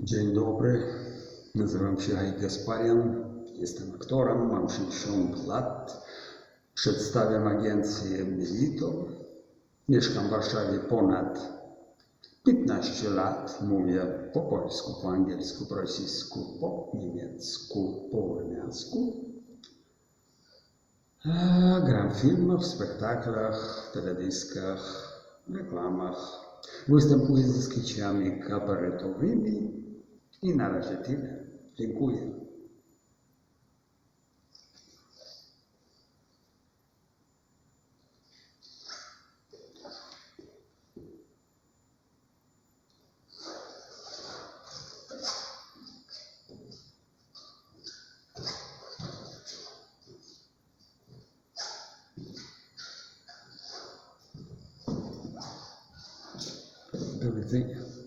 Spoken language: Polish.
Dzień dobry, nazywam się Haik Gasparian, jestem aktorem, mam 60 lat, przedstawiam agencję Melito, mieszkam w Warszawie ponad 15 lat, mówię po polsku, po angielsku, po rosyjsku, po niemiecku, po ormiańsku. Gram w filmach, spektaklach, teledyskach, reklamach. Występuję ze sketchami kabaretowymi inarazitile. cui Do widzenia.